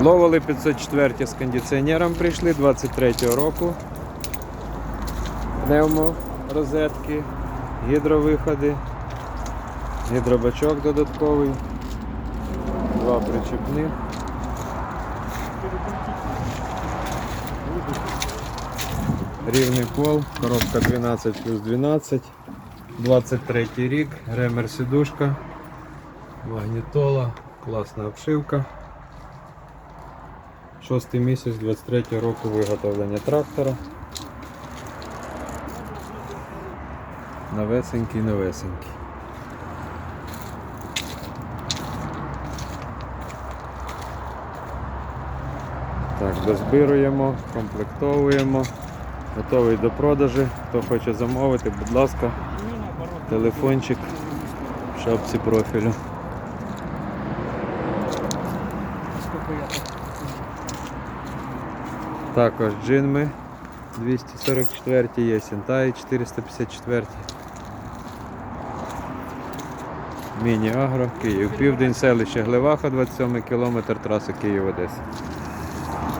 Ловили 504 з кондиціонером прийшли 23-го року. Пневмо розетки, гідровиходи, гідробачок додатковий, два причепних. Рівний пол, коробка 12 плюс 12, 23 рік, ремер сідушка, магнітола, класна обшивка. Шостий місяць 23 року виготовлення трактора. Новесенький, новесенький. Так, дозбируємо, комплектовуємо. Готовий до продажу. Хто хоче замовити, будь ласка, телефончик в шапці профілю. Також джинми 244 є Сінтай 454. Міні-агро, Київ. Південь селище Глеваха, 27 км, траса Київ-Одеса.